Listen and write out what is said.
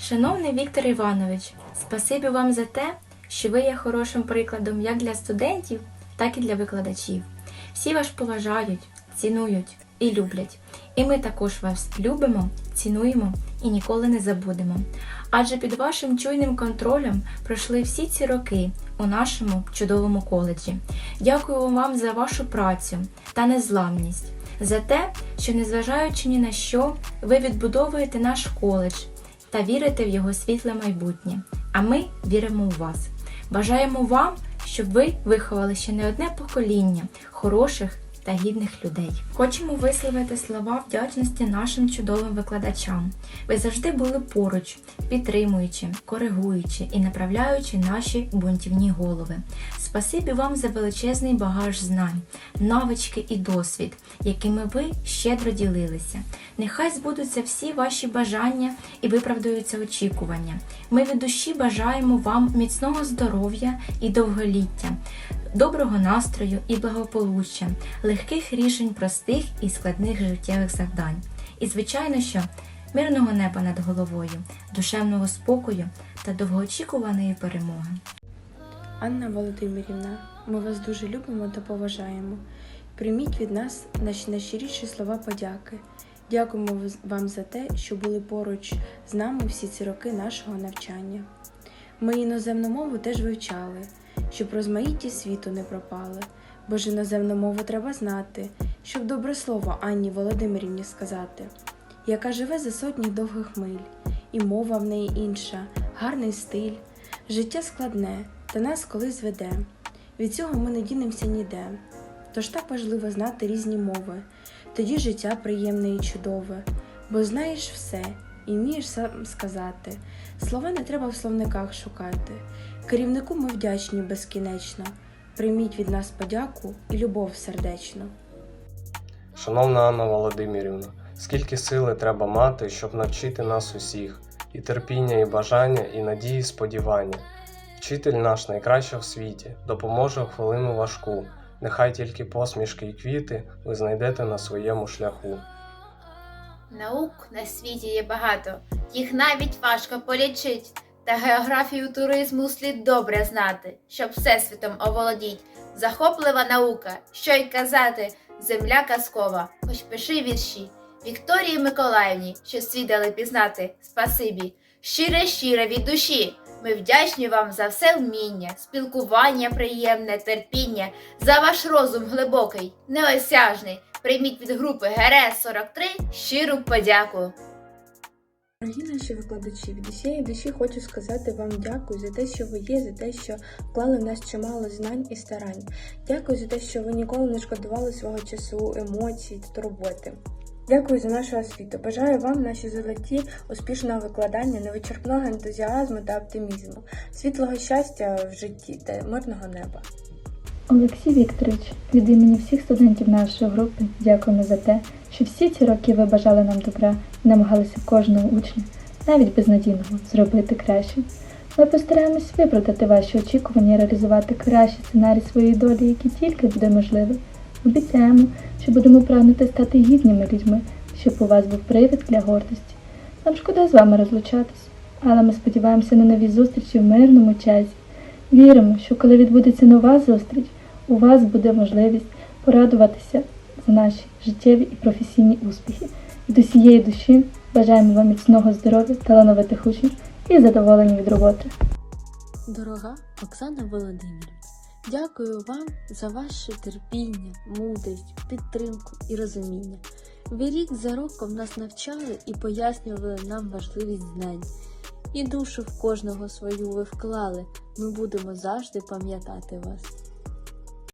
Шановний Віктор Іванович, спасибі вам за те, що ви є хорошим прикладом як для студентів, так і для викладачів. Всі вас поважають, цінують і люблять. І ми також вас любимо, цінуємо і ніколи не забудемо. Адже під вашим чуйним контролем пройшли всі ці роки у нашому чудовому коледжі. Дякую вам за вашу працю та незламність, за те, що, незважаючи ні на що, ви відбудовуєте наш коледж та вірите в його світле майбутнє. А ми віримо у вас. Бажаємо вам, щоб ви виховали ще не одне покоління хороших та гідних людей. Хочемо висловити слова вдячності нашим чудовим викладачам. Ви завжди були поруч, підтримуючи, коригуючи і направляючи наші бунтівні голови. Спасибі вам за величезний багаж знань, навички і досвід, якими ви щедро ділилися. Нехай збудуться всі ваші бажання і виправдаються очікування. Ми від душі бажаємо вам міцного здоров'я і довголіття, доброго настрою і благополуччя, легких рішень простих і складних життєвих завдань. І, звичайно, що мирного неба над головою, душевного спокою та довгоочікуваної перемоги. Анна Володимирівна, ми вас дуже любимо та поважаємо. Прийміть від нас наші найщиріші слова подяки. Дякуємо вам за те, що були поруч з нами всі ці роки нашого навчання. Ми іноземну мову теж вивчали, щоб розмаїтті світу не пропали, бо ж іноземну мову треба знати, щоб добре слово Анні Володимирівні сказати, яка живе за сотні довгих миль, і мова в неї інша, гарний стиль, життя складне, та нас колись веде. Від цього ми не дінемося ніде. Тож так важливо знати різні мови, тоді життя приємне і чудове, бо знаєш все і вмієш сам сказати. Слова не треба в словниках шукати. Керівнику ми вдячні безкінечно. Прийміть від нас подяку і любов сердечно. Шановна Анна Володимирівна, скільки сили треба мати, щоб навчити нас усіх, і терпіння, і бажання, і надії, і сподівання. Вчитель наш найкращий в світі, допоможе в хвилину важку. Нехай тільки посмішки і квіти ви знайдете на своєму шляху. Наук на світі є багато, їх навіть важко полічить. Та географію туризму слід добре знати, щоб всесвітом оволодіть. Захоплива наука, що й казати, земля казкова, хоч пиши вірші. Вікторії Миколаївні, що світ дали пізнати, спасибі, щире щире від душі. Ми вдячні вам за все вміння, спілкування приємне, терпіння, за ваш розум глибокий, неосяжний. Прийміть від групи ГРС 43 щиру подяку. Дорогі наші викладачі, від усієї душі хочу сказати вам дякую за те, що ви є, за те, що вклали в нас чимало знань і старань. Дякую за те, що ви ніколи не шкодували свого часу, емоцій та роботи. Дякую за нашу освіту. Бажаю вам, наші золоті, успішного викладання, невичерпного ентузіазму та оптимізму, світлого щастя в житті та мирного неба. Олексій Вікторович, від імені всіх студентів нашої групи дякуємо за те, що всі ці роки ви бажали нам добра і намагалися кожного учня, навіть безнадійного, зробити краще. Ми постараємось виправдати ваші очікування і реалізувати кращий сценарій своєї долі, який тільки буде можливий. Обіцяємо, що будемо прагнути стати гідними людьми, щоб у вас був привід для гордості. Нам шкода з вами розлучатись, але ми сподіваємося на нові зустрічі в мирному часі. Віримо, що коли відбудеться нова зустріч, у вас буде можливість порадуватися за наші життєві і професійні успіхи. Від усієї душі бажаємо вам міцного здоров'я, талановитих учнів і задоволення від роботи. Дорога Оксана Володимирівна, дякую вам за ваше терпіння, мудрість, підтримку і розуміння. Ви рік за роком нас навчали і пояснювали нам важливість знань. І душу в кожного свою ви вклали. Ми будемо завжди пам'ятати вас.